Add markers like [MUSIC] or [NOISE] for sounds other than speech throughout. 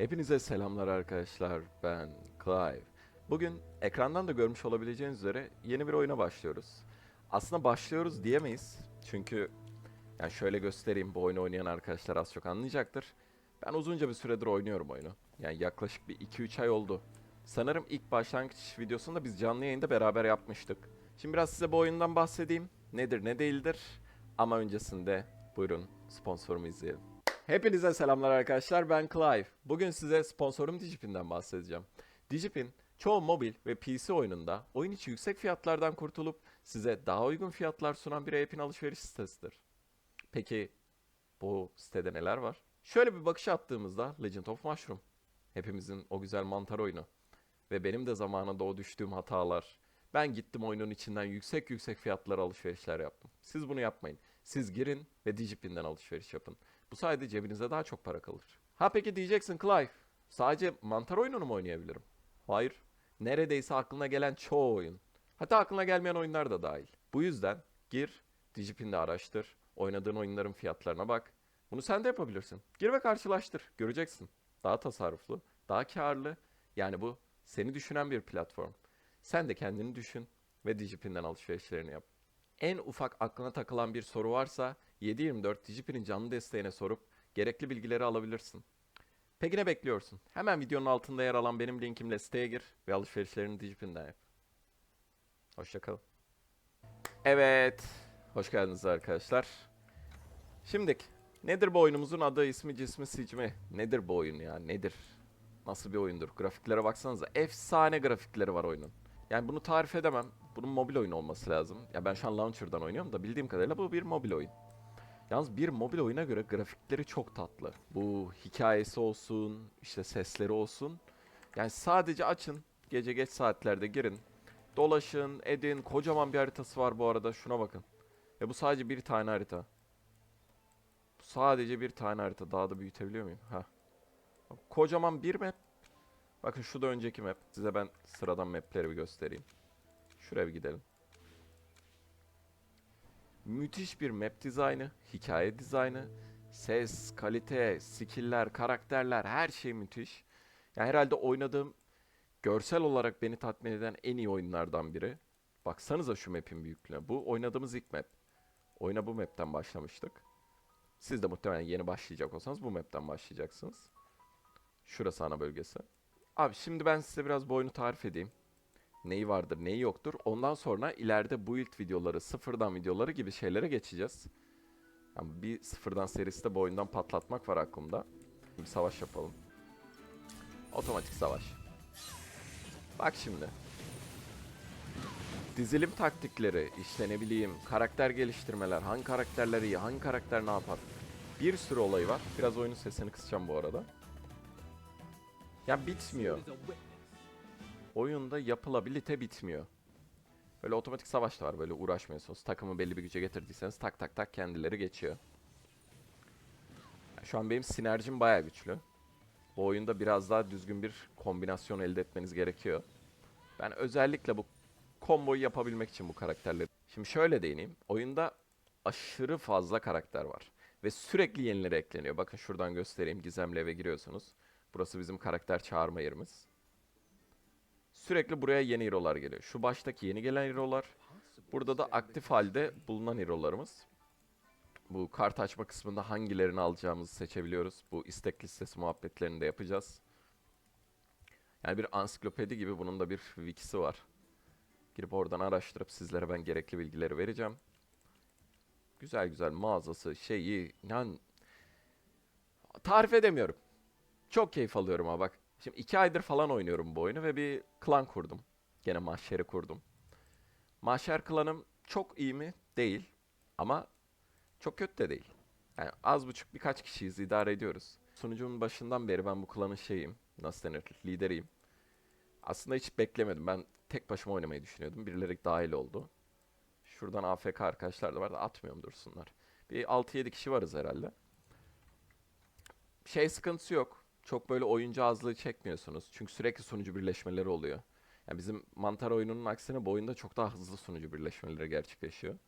Hepinize selamlar arkadaşlar. Ben Clive. Bugün ekrandan da görmüş olabileceğiniz üzere yeni bir oyuna başlıyoruz. Aslında başlıyoruz diyemeyiz. Çünkü yani şöyle göstereyim bu oyunu oynayan arkadaşlar az çok anlayacaktır. Ben uzunca bir süredir oynuyorum oyunu. Yani yaklaşık bir 2-3 ay oldu. Sanırım ilk başlangıç videosunu da biz canlı yayında beraber yapmıştık. Şimdi biraz size bu oyundan bahsedeyim. Nedir ne değildir. Ama öncesinde buyurun sponsorumu izleyelim. Hepinize selamlar arkadaşlar ben Clive. Bugün size sponsorum Digipin'den bahsedeceğim. Digipin çoğu mobil ve PC oyununda oyun içi yüksek fiyatlardan kurtulup size daha uygun fiyatlar sunan bir e-pin alışveriş sitesidir. Peki bu sitede neler var? Şöyle bir bakış attığımızda Legend of Mushroom. Hepimizin o güzel mantar oyunu. Ve benim de zamanında o düştüğüm hatalar. Ben gittim oyunun içinden yüksek yüksek fiyatlara alışverişler yaptım. Siz bunu yapmayın. Siz girin ve Digipin'den alışveriş yapın. Bu sayede cebinize daha çok para kalır. Ha peki diyeceksin Clive. Sadece mantar oyununu mu oynayabilirim? Hayır. Neredeyse aklına gelen çoğu oyun. Hatta aklına gelmeyen oyunlar da dahil. Bu yüzden gir, Digipin'de araştır, oynadığın oyunların fiyatlarına bak. Bunu sen de yapabilirsin. Gir ve karşılaştır. Göreceksin. Daha tasarruflu, daha karlı. Yani bu seni düşünen bir platform. Sen de kendini düşün ve Digipin'den alışverişlerini yap. En ufak aklına takılan bir soru varsa 724 Digipin'in canlı desteğine sorup gerekli bilgileri alabilirsin. Peki ne bekliyorsun? Hemen videonun altında yer alan benim linkimle siteye gir ve alışverişlerini Digipin'den yap. Hoşçakalın. Evet, hoş geldiniz arkadaşlar. Şimdik, nedir bu oyunumuzun adı, ismi, cismi, sicmi? Nedir bu oyun ya, nedir? Nasıl bir oyundur? Grafiklere baksanıza. Efsane grafikleri var oyunun. Yani bunu tarif edemem. Bunun mobil oyun olması lazım. Ya ben şu an launcher'dan oynuyorum da bildiğim kadarıyla bu bir mobil oyun. Yalnız bir mobil oyuna göre grafikleri çok tatlı. Bu hikayesi olsun, işte sesleri olsun. Yani sadece açın, gece geç saatlerde girin. Dolaşın, edin. Kocaman bir haritası var bu arada. Şuna bakın. Ve bu sadece bir tane harita. Bu sadece bir tane harita. Daha da büyütebiliyor muyum? Ha. Kocaman bir map. Bakın şu da önceki map. Size ben sıradan mapleri bir göstereyim. Şuraya bir gidelim. Müthiş bir map dizaynı, hikaye dizaynı, ses, kalite, skill'ler, karakterler her şey müthiş. Yani herhalde oynadığım görsel olarak beni tatmin eden en iyi oyunlardan biri. Baksanıza şu map'in büyüklüğüne. Bu oynadığımız ilk map. Oyuna bu map'ten başlamıştık. Siz de muhtemelen yeni başlayacak olsanız bu map'ten başlayacaksınız. Şurası ana bölgesi. Abi şimdi ben size biraz bu oyunu tarif edeyim. Neyi vardır, neyi yoktur. Ondan sonra ileride build videoları, sıfırdan videoları gibi şeylere geçeceğiz. Yani bir sıfırdan serisi de bu oyundan patlatmak var aklımda. Bir savaş yapalım. Otomatik savaş. Bak şimdi. Dizilim taktikleri, işte ne bileyim, karakter geliştirmeler, hangi karakterler iyi, hangi karakter ne yapar. Bir sürü olayı var. Biraz oyunun sesini kısacağım bu arada. Ya bitmiyor. Oyunda yapılabilite bitmiyor. Böyle otomatik savaş da var böyle uğraşmıyorsunuz. Takımı belli bir güce getirdiyseniz tak tak tak kendileri geçiyor. Ya Şu an benim sinerjim baya güçlü. Bu oyunda biraz daha düzgün bir kombinasyon elde etmeniz gerekiyor. Ben özellikle bu komboyu yapabilmek için bu karakterleri. Şimdi şöyle değineyim. Oyunda aşırı fazla karakter var. Ve sürekli yenileri ekleniyor. Bakın şuradan göstereyim. Gizemli eve giriyorsunuz. Burası bizim karakter çağırma yerimiz. Sürekli buraya yeni hero'lar geliyor. Şu baştaki yeni gelen hero'lar. Burada da aktif halde bulunan hero'larımız. Bu kart açma kısmında hangilerini alacağımızı seçebiliyoruz. Bu istek listesi muhabbetlerini de yapacağız. Yani bir ansiklopedi gibi bunun da bir wikisi var. Girip oradan araştırıp sizlere ben gerekli bilgileri vereceğim. Güzel güzel mağazası, şeyi, yani tarif edemiyorum. Çok keyif alıyorum ama bak. Şimdi iki aydır falan oynuyorum bu oyunu ve bir klan kurdum. Gene mahşeri kurdum. Mahşer klanım çok iyi mi? Değil. Ama çok kötü de değil. Yani az buçuk birkaç kişiyiz, idare ediyoruz. Sunucumun başından beri ben bu klanın şeyim, nasıl denir, lideriyim. Aslında hiç beklemedim. Ben tek başıma oynamayı düşünüyordum. Birileri dahil oldu. Şuradan AFK arkadaşlar da var da atmıyorum dursunlar. Bir 6-7 kişi varız herhalde. Şey sıkıntısı yok. Çok böyle oyuncu azlığı çekmiyorsunuz. Çünkü sürekli sunucu birleşmeleri oluyor. Yani bizim mantar oyununun aksine bu oyunda çok daha hızlı sunucu birleşmeleri gerçekleşiyor.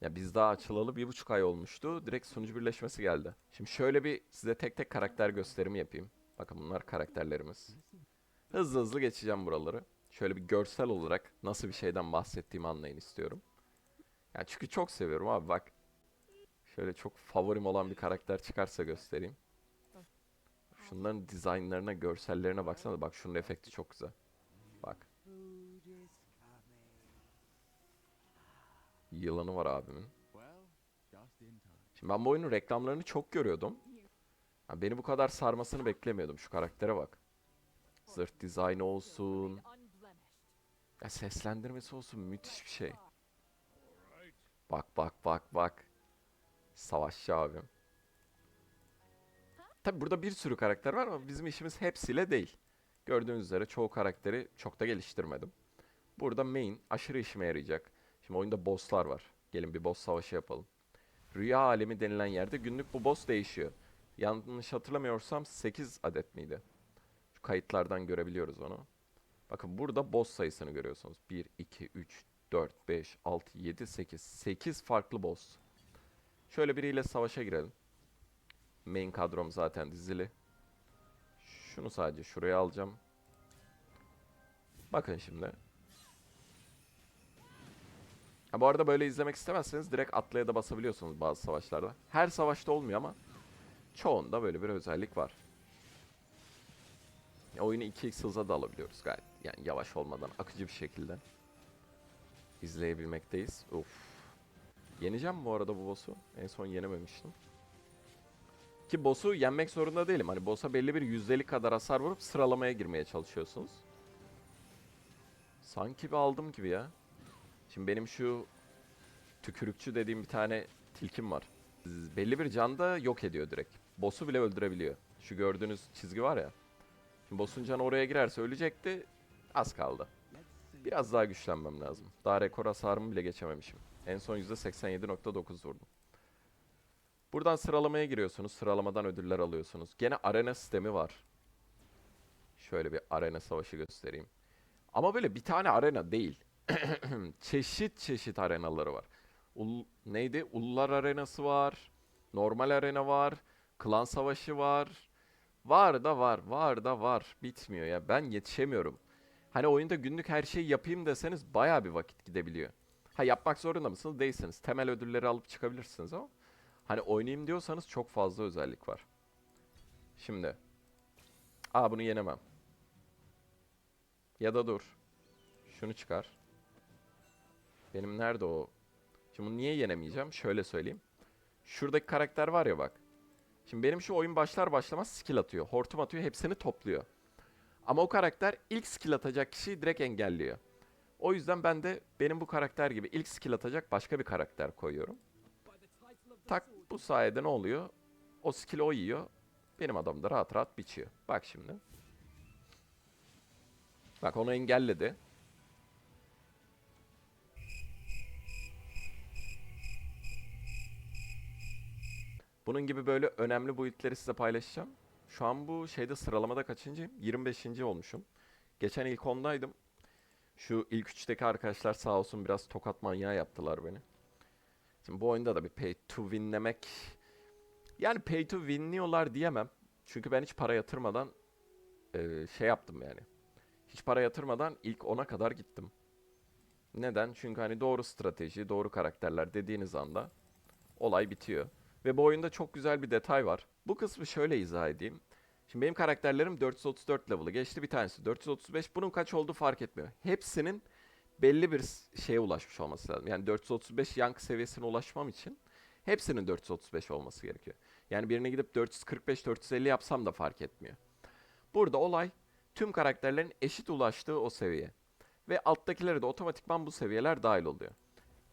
Ya biz daha açılalı bir buçuk ay olmuştu. Direkt sunucu birleşmesi geldi. Şimdi şöyle bir size tek tek karakter gösterimi yapayım. Bakın bunlar karakterlerimiz. Hızlı hızlı geçeceğim buraları. Şöyle bir görsel olarak nasıl bir şeyden bahsettiğimi anlayın istiyorum. Yani çünkü çok seviyorum abi bak. Şöyle çok favorim olan bir karakter çıkarsa göstereyim. Şunların dizaynlarına, görsellerine baksana. Bak şunun efekti çok güzel. Bak. Yılanı var abimin. Şimdi ben bu oyunun reklamlarını çok görüyordum. Ya beni bu kadar sarmasını beklemiyordum. Şu karaktere bak. Zırh dizaynı olsun. Ya seslendirmesi olsun müthiş bir şey. Bak bak bak bak. Savaşçı abim. Tabi burada bir sürü karakter var ama bizim işimiz hepsiyle değil. Gördüğünüz üzere çoğu karakteri çok da geliştirmedim. Burada main aşırı işime yarayacak. Şimdi oyunda bosslar var. Gelin bir boss savaşı yapalım. Rüya alemi denilen yerde günlük bu boss değişiyor. Yanlış hatırlamıyorsam 8 adet miydi? Şu kayıtlardan görebiliyoruz onu. Bakın burada boss sayısını görüyorsunuz. 1, 2, 3, 4, 5, 6, 7, 8. 8 farklı boss. Şöyle biriyle savaşa girelim. Main kadrom zaten dizili. Şunu sadece şuraya alacağım. Bakın şimdi. Ha, bu arada böyle izlemek istemezseniz direkt atlaya da basabiliyorsunuz bazı savaşlarda. Her savaşta olmuyor ama çoğunda böyle bir özellik var. Oyunu 2x hıza da alabiliyoruz gayet. Yani yavaş olmadan akıcı bir şekilde izleyebilmekteyiz. Uf. Yeneceğim bu arada bu boss'u. En son yenememiştim. Ki boss'u yenmek zorunda değilim. Hani boss'a belli bir yüzdelik kadar hasar vurup sıralamaya girmeye çalışıyorsunuz. Sanki bir aldım gibi ya. Şimdi benim şu tükürükçü dediğim bir tane tilkim var. Belli bir canda yok ediyor direkt. Boss'u bile öldürebiliyor. Şu gördüğünüz çizgi var ya. Şimdi boss'un canı oraya girerse ölecekti. Az kaldı. Biraz daha güçlenmem lazım. Daha rekor hasarımı bile geçememişim. En son %87.9 vurdum. Buradan sıralamaya giriyorsunuz. Sıralamadan ödüller alıyorsunuz. Gene arena sistemi var. Şöyle bir arena savaşı göstereyim. Ama böyle bir tane arena değil. [CLEARS THROAT] çeşit çeşit arenaları var. Ul- neydi? Ullar arenası var. Normal arena var. Klan savaşı var. Var da var, var da var. Bitmiyor ya. Ben yetişemiyorum. Hani oyunda günlük her şeyi yapayım deseniz bayağı bir vakit gidebiliyor. Ha yapmak zorunda mısınız? Değilsiniz. Temel ödülleri alıp çıkabilirsiniz ama hani oynayayım diyorsanız çok fazla özellik var. Şimdi. Aa bunu yenemem. Ya da dur. Şunu çıkar. Benim nerede o? Şimdi bunu niye yenemeyeceğim? Şöyle söyleyeyim. Şuradaki karakter var ya bak. Şimdi benim şu oyun başlar başlamaz skill atıyor. Hortum atıyor. Hepsini topluyor. Ama o karakter ilk skill atacak kişiyi direkt engelliyor. O yüzden ben de benim bu karakter gibi ilk skill atacak başka bir karakter koyuyorum. Tak bu sayede ne oluyor? O skill o yiyor. Benim adam da rahat rahat biçiyor. Bak şimdi. Bak onu engelledi. Bunun gibi böyle önemli boyutları size paylaşacağım. Şu an bu şeyde sıralamada kaçıncıyım? 25. olmuşum. Geçen ilk 10'daydım. Şu ilk 3'teki arkadaşlar sağ olsun biraz tokat manyağı yaptılar beni. Şimdi bu oyunda da bir pay to winlemek... Yani pay to winliyorlar diyemem. Çünkü ben hiç para yatırmadan eee, şey yaptım yani. Hiç para yatırmadan ilk 10'a kadar gittim. Neden? Çünkü hani doğru strateji, doğru karakterler dediğiniz anda olay bitiyor. Ve bu oyunda çok güzel bir detay var. Bu kısmı şöyle izah edeyim. Şimdi benim karakterlerim 434 level'ı geçti. Bir tanesi 435. Bunun kaç olduğu fark etmiyor. Hepsinin belli bir şeye ulaşmış olması lazım. Yani 435 yank seviyesine ulaşmam için hepsinin 435 olması gerekiyor. Yani birine gidip 445-450 yapsam da fark etmiyor. Burada olay tüm karakterlerin eşit ulaştığı o seviye. Ve alttakilere de otomatikman bu seviyeler dahil oluyor.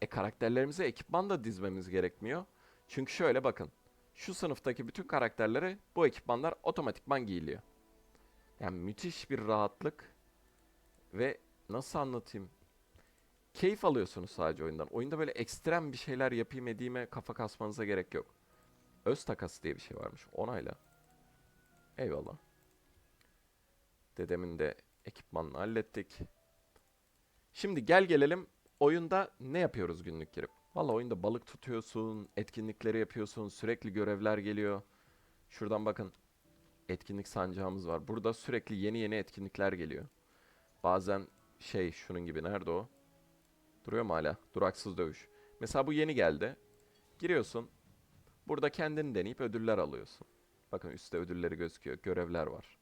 E karakterlerimize ekipman da dizmemiz gerekmiyor. Çünkü şöyle bakın. Şu sınıftaki bütün karakterlere bu ekipmanlar otomatikman giyiliyor. Yani müthiş bir rahatlık ve nasıl anlatayım? Keyif alıyorsunuz sadece oyundan. Oyunda böyle ekstrem bir şeyler yapayım edeyime kafa kasmanıza gerek yok. Öz takası diye bir şey varmış. Onayla. Eyvallah. Dedemin de ekipmanını hallettik. Şimdi gel gelelim oyunda ne yapıyoruz günlük girip? Valla oyunda balık tutuyorsun, etkinlikleri yapıyorsun, sürekli görevler geliyor. Şuradan bakın. etkinlik sancağımız var. Burada sürekli yeni yeni etkinlikler geliyor. Bazen şey şunun gibi nerede o? Duruyor mu hala? Duraksız dövüş. Mesela bu yeni geldi. Giriyorsun. Burada kendini deneyip ödüller alıyorsun. Bakın üstte ödülleri gözüküyor. Görevler var.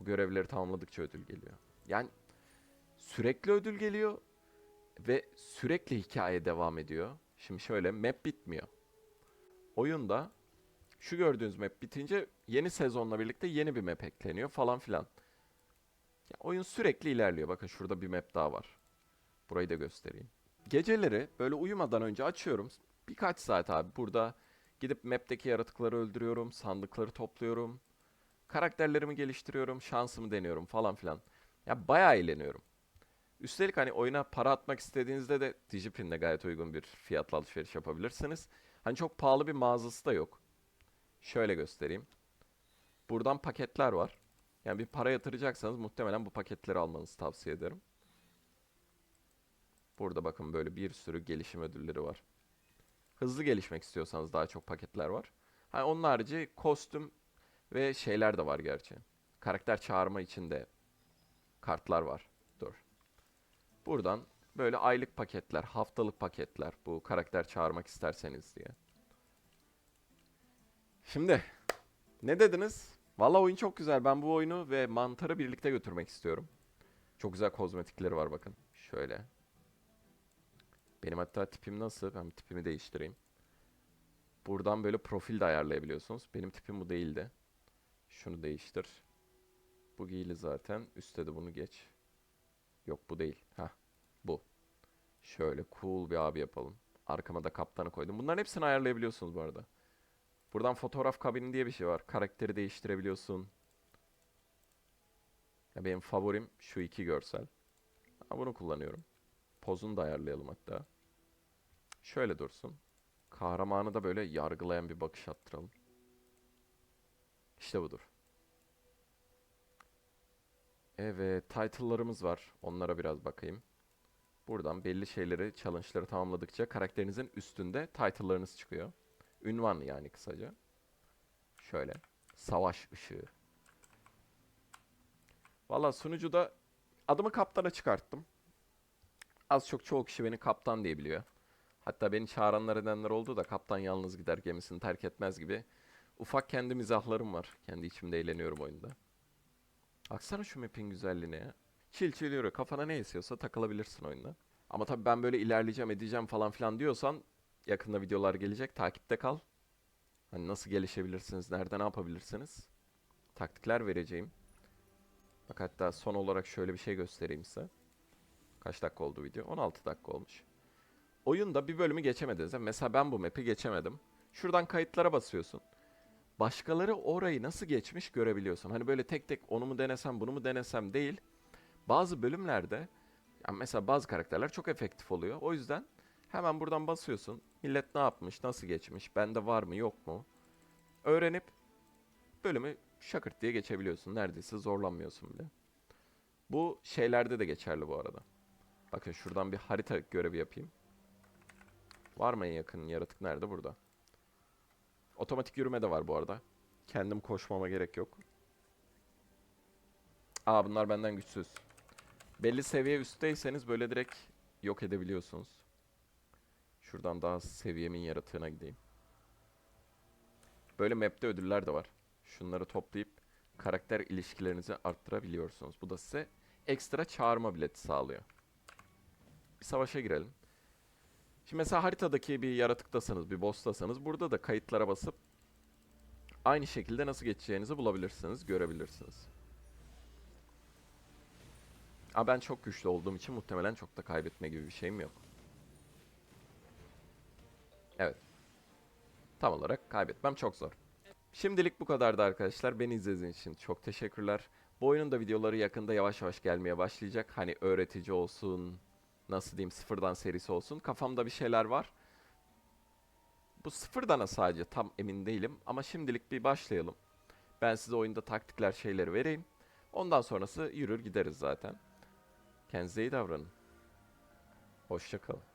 Bu görevleri tamamladıkça ödül geliyor. Yani sürekli ödül geliyor ve sürekli hikaye devam ediyor. Şimdi şöyle map bitmiyor. Oyunda şu gördüğünüz map bitince yeni sezonla birlikte yeni bir map ekleniyor falan filan. Ya oyun sürekli ilerliyor. Bakın şurada bir map daha var. Burayı da göstereyim. Geceleri böyle uyumadan önce açıyorum. Birkaç saat abi burada gidip map'teki yaratıkları öldürüyorum, sandıkları topluyorum. Karakterlerimi geliştiriyorum, şansımı deniyorum falan filan. Ya bayağı eğleniyorum. Üstelik hani oyuna para atmak istediğinizde de Digipin'de gayet uygun bir fiyatla alışveriş yapabilirsiniz. Hani çok pahalı bir mağazası da yok. Şöyle göstereyim. Buradan paketler var. Yani bir para yatıracaksanız muhtemelen bu paketleri almanızı tavsiye ederim. Burada bakın böyle bir sürü gelişim ödülleri var. Hızlı gelişmek istiyorsanız daha çok paketler var. Ha, onun harici kostüm ve şeyler de var gerçi. Karakter çağırma için de kartlar var. Dur. Buradan böyle aylık paketler, haftalık paketler bu karakter çağırmak isterseniz diye. Şimdi ne dediniz? Valla oyun çok güzel. Ben bu oyunu ve mantarı birlikte götürmek istiyorum. Çok güzel kozmetikleri var bakın. Şöyle. Benim hatta tipim nasıl? Ben tipimi değiştireyim. Buradan böyle profil de ayarlayabiliyorsunuz. Benim tipim bu değildi. Şunu değiştir. Bu giyili zaten. Üstte de bunu geç. Yok bu değil. Ha, bu. Şöyle cool bir abi yapalım. Arkama da kaptanı koydum. Bunların hepsini ayarlayabiliyorsunuz bu arada. Buradan fotoğraf kabini diye bir şey var. Karakteri değiştirebiliyorsun. Ya benim favorim şu iki görsel. Ha, bunu kullanıyorum. Pozunu da ayarlayalım hatta. Şöyle dursun. Kahramanı da böyle yargılayan bir bakış attıralım. İşte budur. Evet, title'larımız var. Onlara biraz bakayım. Buradan belli şeyleri, challenge'ları tamamladıkça karakterinizin üstünde title'larınız çıkıyor. Ünvan yani kısaca. Şöyle. Savaş ışığı. Valla sunucuda adımı kaptana çıkarttım. Az çok çoğu kişi beni kaptan diye biliyor. Hatta beni çağıranlar edenler oldu da kaptan yalnız gider gemisini terk etmez gibi. Ufak kendi mizahlarım var. Kendi içimde eğleniyorum oyunda. Baksana şu map'in güzelliğine ya. Çil çil yürü. Kafana ne esiyorsa takılabilirsin oyunda. Ama tabii ben böyle ilerleyeceğim edeceğim falan filan diyorsan yakında videolar gelecek. Takipte kal. Hani nasıl gelişebilirsiniz, nerede ne yapabilirsiniz? Taktikler vereceğim. Bak hatta son olarak şöyle bir şey göstereyim size. Kaç dakika oldu video? 16 dakika olmuş. Oyunda bir bölümü geçemediniz. Mesela ben bu map'i geçemedim. Şuradan kayıtlara basıyorsun. Başkaları orayı nasıl geçmiş görebiliyorsun. Hani böyle tek tek onu mu denesem bunu mu denesem değil. Bazı bölümlerde yani mesela bazı karakterler çok efektif oluyor. O yüzden hemen buradan basıyorsun. Millet ne yapmış, nasıl geçmiş, bende var mı yok mu? Öğrenip bölümü şakırt diye geçebiliyorsun. Neredeyse zorlanmıyorsun bile. Bu şeylerde de geçerli bu arada. Bakın şuradan bir harita görevi yapayım. Var mı en yakın yaratık nerede? Burada. Otomatik yürüme de var bu arada. Kendim koşmama gerek yok. Aa bunlar benden güçsüz. Belli seviye üstteyseniz böyle direkt yok edebiliyorsunuz. Şuradan daha seviyemin yaratığına gideyim. Böyle map'te ödüller de var. Şunları toplayıp karakter ilişkilerinizi arttırabiliyorsunuz. Bu da size ekstra çağırma bileti sağlıyor. Bir savaşa girelim. Şimdi mesela haritadaki bir yaratıktasanız, bir boss'tasanız burada da kayıtlara basıp aynı şekilde nasıl geçeceğinizi bulabilirsiniz, görebilirsiniz. Ama ben çok güçlü olduğum için muhtemelen çok da kaybetme gibi bir şeyim yok. Evet. Tam olarak kaybetmem çok zor. Şimdilik bu kadardı arkadaşlar. Beni izlediğiniz için çok teşekkürler. Bu oyunun da videoları yakında yavaş yavaş gelmeye başlayacak. Hani öğretici olsun, nasıl diyeyim sıfırdan serisi olsun. Kafamda bir şeyler var. Bu sıfırdana sadece tam emin değilim ama şimdilik bir başlayalım. Ben size oyunda taktikler şeyleri vereyim. Ondan sonrası yürür gideriz zaten. Kendinize iyi davranın. Hoşçakalın.